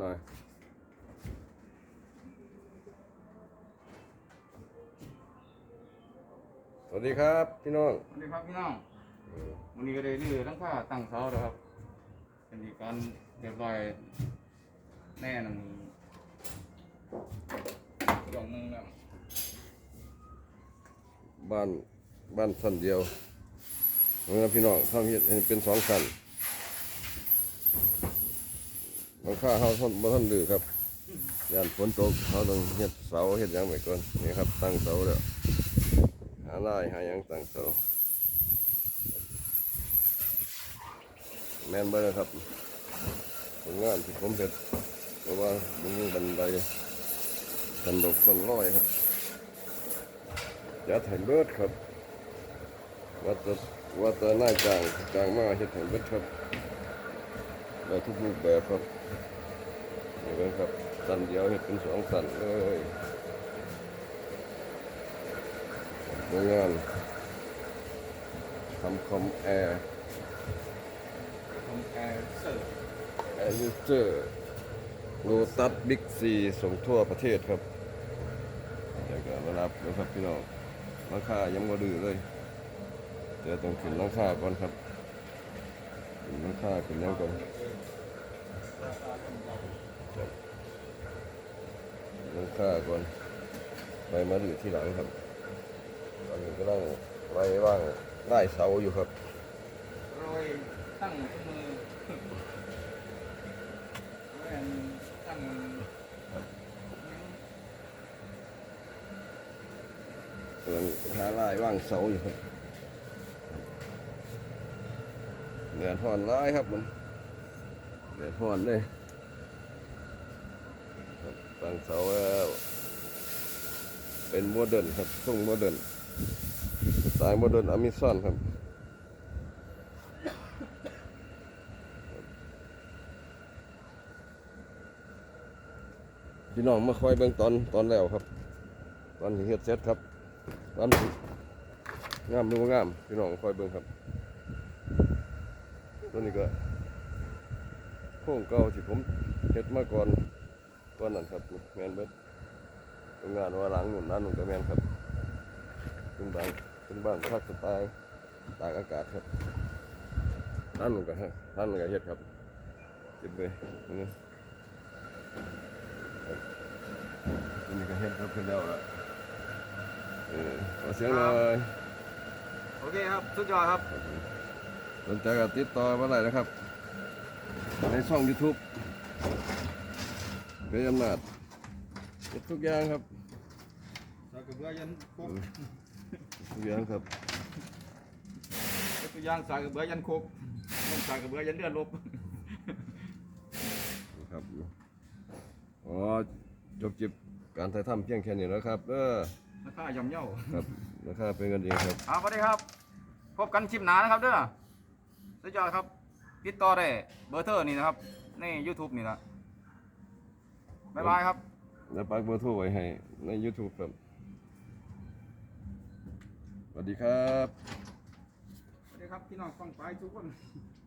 หน่อยสวัสดีครับพี่น้องสวัสดีครับพี่น้องวันนี้ก็ได้ดื้อทั้งค่าตั้งเสาแล้วครับเป็นอีกการเรียบร้อยแน่หนึ่งดอกหนึงแล้วบ้านบ้านสั้นเดียวเพราะงั้นพี่น้องทำเฮ็ดให้เป็นสองสั้น หลังคาเฮาท่านบ่ท่านดื้อครับยานฝนตกเฮาต้องเฮ็ดเสาเฮ็ดยังไว้ก่อนนี่ครับตั้งเสาแล้วหาลายหายังตั้งเสาแม่นเบ่ครับผลงานที่ผมเฮ็ดเพราะว่ามันมีบันไดสันดกสันร้อยครับจัดให้เบิดครับว่าจะว่าจะน่ายจ้างจ้างมาเฮ็ดให้เบิดครับ ได้ทุกรูปแบบครับนี่เบิ่งครับสันเดียวเฮ็ดเป็นสองสันเลยโรงงานทำคอมแอร์ทำแอร์เสิร์ฟแอร์ยูเซอร์โลตัสบิ๊กซีส่งทั่วประเทศครับเดี๋ยวก็มารับนะครับพี่น้องราคายังบ่ดื้อเลยเดี๋ยวต้องขึ้นราคาก่อนครับ ขึ้นราคาขึ้นยังก่อนครับราคาก่อนไปมาดื้อที่หลังครับตอนนี้ก็ต้องไว้ว่างไล่เสาอยู่ครับโรยตั้งมือแม่นตั้งกำลังหาลายว่างเสาอยู่ครับ เดือดร้อนร้ายครับมันเดือดร้อนเลยบตั้งเสาเป็นโมเดิร์นครับทรงโมเดิร์นสไตล์โมเดิร์นอเมิซอนครับพี่น้องมาคอยเบิ่งตอนตอนแล้วครับ ตอนเฮ็ดเสร็จครับตอนงามหรือว่างามพี่น้องคอยเบิ่งครับ ตัวนี้ก็โครงเก่าที่ผมเฮ็ดมาก่อนก่อนนั้นครับแมนเบิดโรงงานว่าหลังหนุนนั้นหนุนก็แมนครับเป็นบ้านเป็นบ้านพักสไตล์ตากอากาศครับท่านหนุนก็ฮะท่านหนุนก็เฮ็ดครับเก็บไปนี่ครับอันนี้ก็เฮ็ดครับขึ้นแล้วละเออขอเสียงหน่อยโอเคครับ สุดยอดครับ สนใจก็ติดต่อมาได้นะครับ ในช่อง YouTube เป็นอำนาจเฮ็ดทุกอย่างครับสากระเบือยันโคกทุกอย่างครับตัวอย่างสากระเบือยันโคกต้องสากระเบือยันเลือดลบนะครับอ๋อจบจิบการถ่ายทำเพียงแค่นี้แล้วครับเออราคาย่อมเย่าครับราคาเป็นกันเองครับเอาสวัสดีครับ พบกันชิมหนานะครับเด้อ สุดยอดครับ ติดต่อได้เบอร์เทอร์นี่นะครับ ใน YouTube นี่นะบ๊ายบายครับ แล้วปักเบอร์โทรไว้ให้ใน YouTube ครับ สวัสดีครับ สวัสดีครับ พี่น้องฟังไปทุกคน